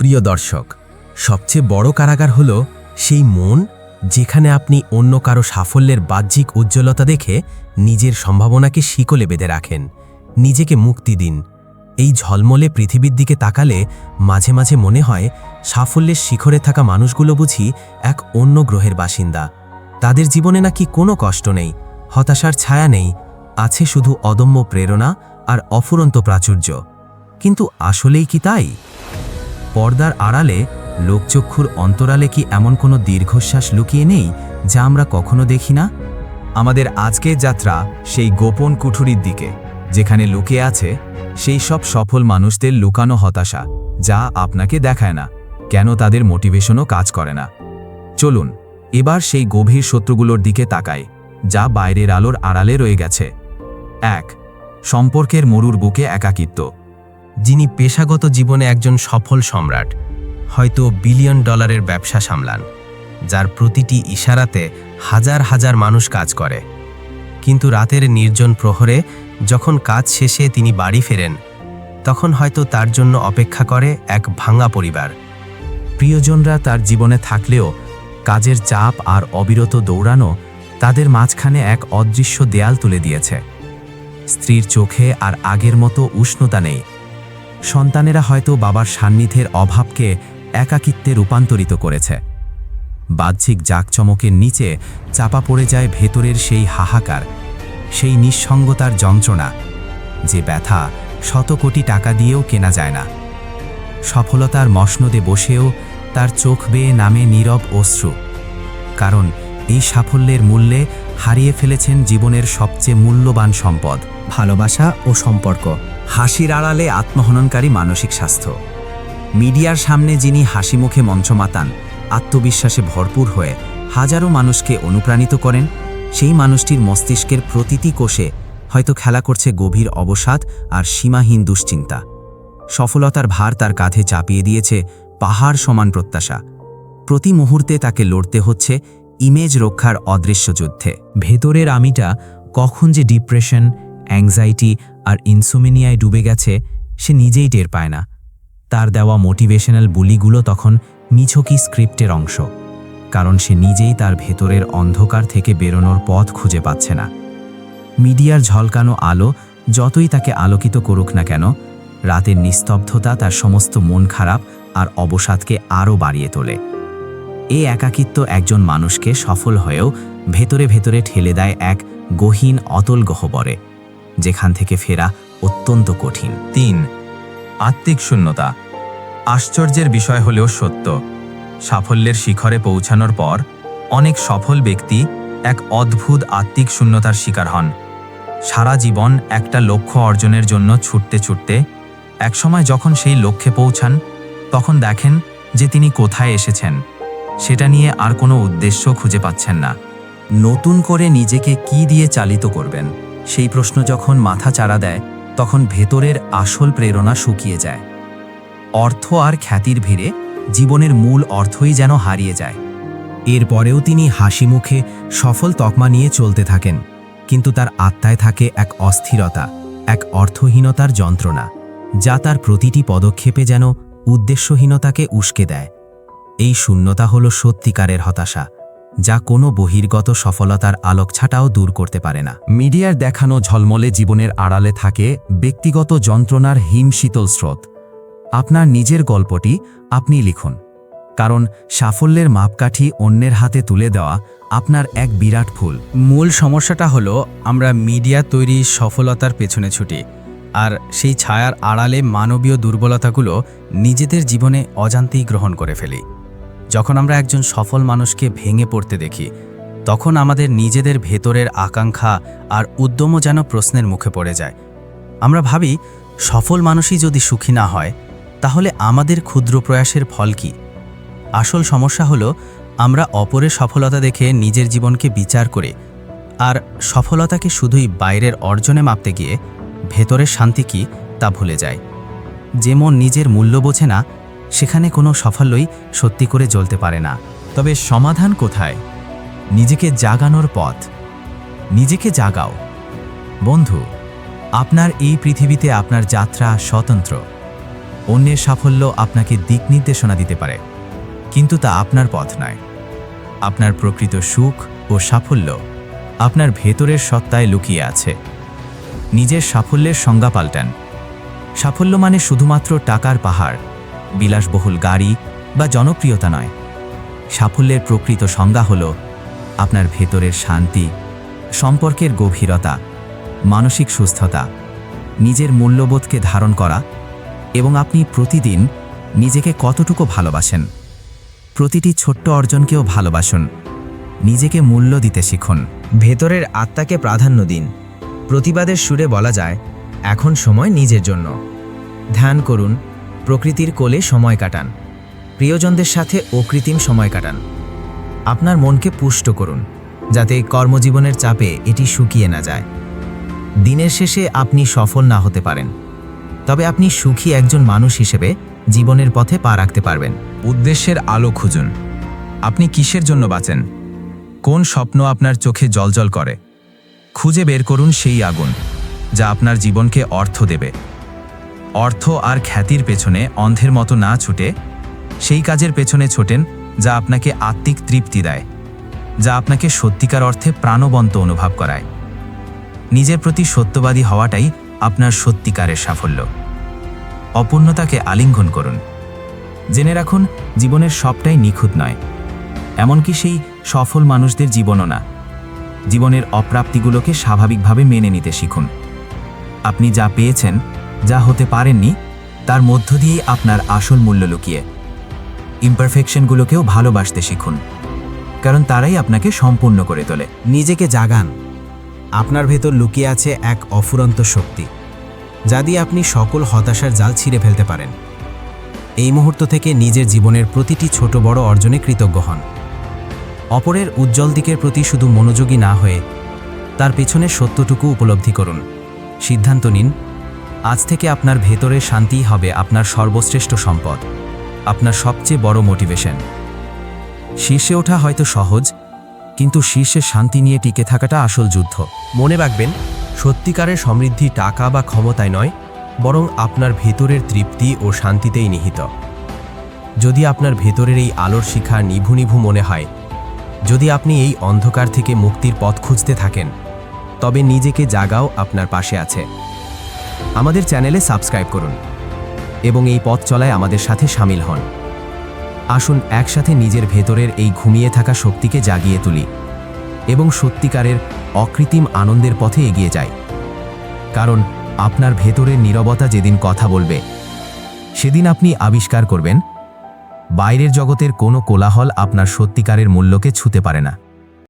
প্রিয় দর্শক, সবচেয়ে বড় কারাগার হল সেই মন যেখানে আপনি অন্য কারও সাফল্যের বাহ্যিক উজ্জ্বলতা দেখে নিজের সম্ভাবনাকে শিকলে বেঁধে রাখেন, নিজেকে মুক্তি দিন। এই ঝলমলে পৃথিবীর দিকে তাকালে মাঝে মাঝে মনে হয় সাফল্যের শিখরে থাকা মানুষগুলো বুঝি এক অন্য গ্রহের বাসিন্দা। তাদের জীবনে নাকি কোনো কষ্ট নেই, হতাশার ছায়া নেই, আছে শুধু অদম্য প্রেরণা আর অফুরন্ত প্রাচুর্য। কিন্তু আসলেই কি তাই? পর্দার আড়ালে লোকচক্ষুর অন্তরালে কি এমন কোনো দীর্ঘশ্বাস লুকিয়ে নেই যা আমরা কখনো দেখি না? আমাদের আজকের যাত্রা সেই গোপন কুঠুরির দিকে, যেখানে লুকিয়ে আছে সেই সব সফল মানুষদের লুকানো হতাশা যা আপনাকে দেখায় না, কেন তাদের মোটিভেশনও কাজ করে না। চলুন, এবার সেই গভীর শত্রুগুলোর দিকে তাকাই, যা বাইরের আলোর আড়ালে রয়ে গেছে। এক, সম্পর্কের মরুর বুকে একাকিত্ব। যিনি পেশাগত জীবনে একজন সফল সম্রাট, হয়তো বিলিয়ন ডলারের ব্যবসা সামলান, যার প্রতিটি ইশারাতে হাজার হাজার মানুষ কাজ করে। কিন্তু রাতের নির্জন প্রহরে যখন কাজ শেষে তিনি বাড়ি ফেরেন, তখন হয়তো তার জন্য অপেক্ষা করে এক ভাঙা পরিবার। প্রিয়জনরা তার জীবনে থাকলেও কাজের চাপ আর অবিরত দৌড়ানো তাদের মাঝখানে এক অদৃশ্য দেয়াল তুলে দিয়েছে। স্ত্রীর চোখে আর আগের মতো উষ্ণতা নেই। সন্তানেরা হয়তো বাবার সান্নিধ্যের অভাবকে একাকিত্বে রূপান্তরিত করেছে। বাহ্যিক জাকচমকের নিচে চাপা পড়ে যায় ভেতরের সেই হাহাকার, সেই নিঃসঙ্গতার যন্ত্রণা, যে ব্যথা শত কোটি টাকা দিয়েও কেনা যায় না। সফলতার মসনদে বসেও তার চোখ বেয়ে নামে নীরব অশ্রু, কারণ এই সাফল্যের মূল্যে হারিয়ে ফেলেছেন জীবনের সবচেয়ে মূল্যবান সম্পদ। ভালোবাসা ও সম্পর্ক। হাসির আড়ালে আত্মহননকারী মানসিক স্বাস্থ্য। মিডিয়ার সামনে যিনি হাসি মুখে মঞ্চ মাতান আত্মবিশ্বাসে ভরপুর হয়ে হাজারো মানুষকে অনুপ্রাণিত করেন, সেই মানুষটির মস্তিষ্কের প্রতিটি কোষে হয়তো খেলা করছে গভীর অবসাদ আর সীমাহীন দুশ্চিন্তা। সফলতার ভার তার কাঁধে চাপিয়ে দিয়েছে পাহাড় সমান প্রত্যাশা। প্রতি মুহূর্তে তাকে লড়তে হচ্ছে ইমেজ রক্ষার অদৃশ্য যুদ্ধে। ভেতরের আমিটা কখন যে ডিপ্রেশন, অ্যাংজাইটি আর ইনসোমিনিয়ায় ডুবে গেছে, সে নিজেই টের পায় না। তার দেওয়া মোটিভেশনাল বুলিগুলো তখন মিছকি স্ক্রিপ্টের অংশ। কারণ সে নিজেই তার ভেতরের অন্ধকার থেকে বেরোনোর পথ খুঁজে পাচ্ছে না। মিডিয়ার ঝলকানো আলো যতই তাকে আলোকিত করুক না কেন, রাতের নিস্তব্ধতা তার সমস্ত মন খারাপ আর অবসাদকে আরও বাড়িয়ে তোলে। এই একাকিত্ব একজন মানুষকে সফল হয়েও ভেতরে ভেতরে ঠেলে দেয় এক গহীন অতল গহ্বরে, যেখান থেকে ফেরা অত্যন্ত কঠিন। তিন, আত্মিক শূন্যতা। আশ্চর্যের বিষয় হলেও সত্য। সাফল্যের শিখরে পৌঁছানোর পর অনেক সফল ব্যক্তি এক অদ্ভুত আত্মিক শূন্যতার শিকার হন। সারা জীবন একটা লক্ষ্য অর্জনের জন্য ছুটতে ছুটতে, একসময় যখন সেই লক্ষ্যে পৌঁছান, তখন দেখেন যে তিনি কোথায় এসেছেন। সেটা নিয়ে আর কোনো উদ্দেশ্য খুঁজে পাচ্ছেন না। নতুন করে নিজেকে কি দিয়ে চালিত করবেন? সেই প্রশ্ন যখন মাথা চাড়া দেয়, তখন ভেতরের আসল প্রেরণা শুকিয়ে যায়। অর্থ আর খ্যাতির ভিড়ে জীবনের মূল অর্থই যেন হারিয়ে যায়। এরপরেও তিনি হাসি মুখে সফল তকমা নিয়ে চলতে থাকেন, কিন্তু তার আত্মায় থাকে এক অস্থিরতা, এক অর্থহীনতার যন্ত্রণা, যা তার প্রতিটি পদক্ষেপে যেন উদ্দেশ্যহীনতাকে উস্কে দেয়। এই শূন্যতা হল সত্যিকারের হতাশা, যা কোনো বহির্গত সফলতার আলোক ছাটাও দূর করতে পারে না। মিডিয়ার দেখানো ঝলমলে জীবনের আড়ালে থাকে ব্যক্তিগত যন্ত্রণার হিম শীতল স্রোত। আপনার নিজের গল্পটি আপনি লিখুন। কারণ সাফল্যের মাপকাঠি অন্যের হাতে তুলে দেওয়া আপনার এক বিরাট ভুল মূল সমস্যাটা হলো, আমরা মিডিয়া তৈরি সফলতার পেছনে ছুটি, আর সেই ছায়ার আড়ালে মানবীয় দুর্বলতাগুলো নিজেদের জীবনে অজান্তেই গ্রহণ করে ফেলি। যখন আমরা একজন সফল মানুষকে ভেঙে পড়তে দেখি, তখন আমাদের নিজেদের ভেতরের আকাঙ্ক্ষা আর উদ্যমও যেন প্রশ্নের মুখে পড়ে যায়। আমরা ভাবি, সফল মানুষই যদি সুখী না হয়, তাহলে আমাদের ক্ষুদ্র প্রয়াসের ফল কি? আসল সমস্যা হলো, আমরা অপরের সফলতা দেখে নিজের জীবনকে বিচার করে আর সফলতাকে শুধুই বাইরের অর্জনে মাপতে গিয়ে ভেতরের শান্তি কি তা ভুলে যায় যেমন নিজের মূল্য বোঝে না সেখানে কোনো সাফল্যই সত্যি করে জ্বলতে পারে না। তবে সমাধান কোথায়? নিজেকে জাগানোর পথ। নিজেকে জাগাও। বন্ধু, আপনার এই পৃথিবীতে আপনার যাত্রা স্বতন্ত্র। অন্যের সাফল্য আপনাকে দিক নির্দেশনা দিতে পারে। কিন্তু তা আপনার পথ নয়। আপনার প্রকৃত সুখ ও সাফল্য আপনার ভেতরের সত্তায় লুকিয়ে আছে। নিজের সাফল্যের সংজ্ঞা পাল্টান। সাফল্য মানে শুধুমাত্র টাকার পাহাড়। বিলাসবহুল গাড়ি বা জনপ্রিয়তা নয়। সাফল্যের প্রকৃত সংজ্ঞা হল আপনার ভেতরের শান্তি, সম্পর্কের গভীরতা, মানসিক সুস্থতা, নিজের মূল্যবোধকে ধারণ করা এবং আপনি প্রতিদিন নিজেকে কতটুকু ভালোবাসেন। প্রতিটি ছোট্ট অর্জনকেও ভালোবাসুন, নিজেকে মূল্য দিতে শিখুন। ভেতরের আত্মাকে প্রাধান্য দিন। প্রতিবাদের সুরে বলা যায়, এখন সময় নিজের জন্য। ধ্যান করুন প্রকৃতির কোলে সময় কাটান। প্রিয়জনদের সাথে অকৃত্রিম সময় কাটান। আপনার মনকে পুষ্ট করুন, যাতে কর্মজীবনের চাপে এটি শুকিয়ে না যায়। দিনের শেষে আপনি সফল না হতে পারেন। তবে আপনি সুখী একজন মানুষ হিসেবে জীবনের পথে পা রাখতে পারবেন। উদ্দেশ্যের আলো খুঁজুন। আপনি কিসের জন্য বাঁচেন? কোন স্বপ্ন আপনার চোখে জলজল করে? খুঁজে বের করুন সেই আগুন, যা আপনার জীবনকে অর্থ দেবে। অর্থ আর খ্যাতির পেছনে অন্ধের মতো না ছুটে, সেই কাজের পেছনে ছোটেন যা আপনাকে আত্মিক তৃপ্তি দেয়, যা আপনাকে সত্যিকার অর্থে প্রাণবন্ত অনুভব করায়। নিজের প্রতি সত্যবাদী হওয়াটাই আপনার সত্যিকারের সাফল্য। অপূর্ণতাকে আলিঙ্গন করুন। জেনে রাখুন, জীবনের সবটাই নিখুঁত নয়, এমনকি সেই সফল মানুষদের জীবনও না। জীবনের অপ্রাপ্তিগুলোকে স্বাভাবিকভাবে মেনে নিতে শিখুন। আপনি যা পেয়েছেন যা হতে পারেননি, তার মধ্য দিয়েই আপনার আসল মূল্য লুকিয়ে। ইমপারফেকশনগুলোকেও ভালোবাসতে শিখুন, কারণ তারাই আপনাকে সম্পূর্ণ করে তোলে। নিজেকে জাগান। আপনার ভেতর লুকিয়ে আছে এক অফুরন্ত শক্তি, যা দিয়ে আপনি সকল হতাশার জাল ছিঁড়ে ফেলতে পারেন। এই মুহূর্ত থেকে নিজের জীবনের প্রতিটি ছোট বড় অর্জনে কৃতজ্ঞ হন। অপরের উজ্জ্বল দিকের প্রতি শুধু মনোযোগী না হয়ে তার পেছনে সত্যটুকু উপলব্ধি করুন। সিদ্ধান্ত নিন আজ থেকে আপনার ভেতরে শান্তিই হবে আপনার সর্বশ্রেষ্ঠ সম্পদ। আপনার সবচেয়ে বড় মোটিভেশন। শীর্ষে ওঠা হয়তো সহজ, কিন্তু শীর্ষে শান্তি নিয়ে টিকে থাকাটা আসল যুদ্ধ। মনে রাখবেন, সত্যিকারের সমৃদ্ধি টাকা বা ক্ষমতায় নয়, বরং আপনার ভেতরের তৃপ্তি ও শান্তিতেই নিহিত। যদি আপনার ভেতরের এই আলোর শিখা নিভু নিভু মনে হয়, যদি আপনি এই অন্ধকার থেকে মুক্তির পথ খুঁজতে থাকেন, তবে নিজেকে জাগাও আপনার পাশে আছে। আমাদের চ্যানেলে সাবস্ক্রাইব করুন এবং এই পথ চলায় আমাদের সাথে সামিল হন। আসুন একসাথে নিজের ভেতরের এই ঘুমিয়ে থাকা শক্তিকে জাগিয়ে তুলি এবং সত্যিকারের অকৃত্রিম আনন্দের পথে এগিয়ে যাই। কারণ আপনার ভেতরের নীরবতা যেদিন কথা বলবে, সেদিন আপনি আবিষ্কার করবেন, বাইরের জগতের কোনো কোলাহল আপনার সত্যিকারের মূল্যকে ছুতে পারে না।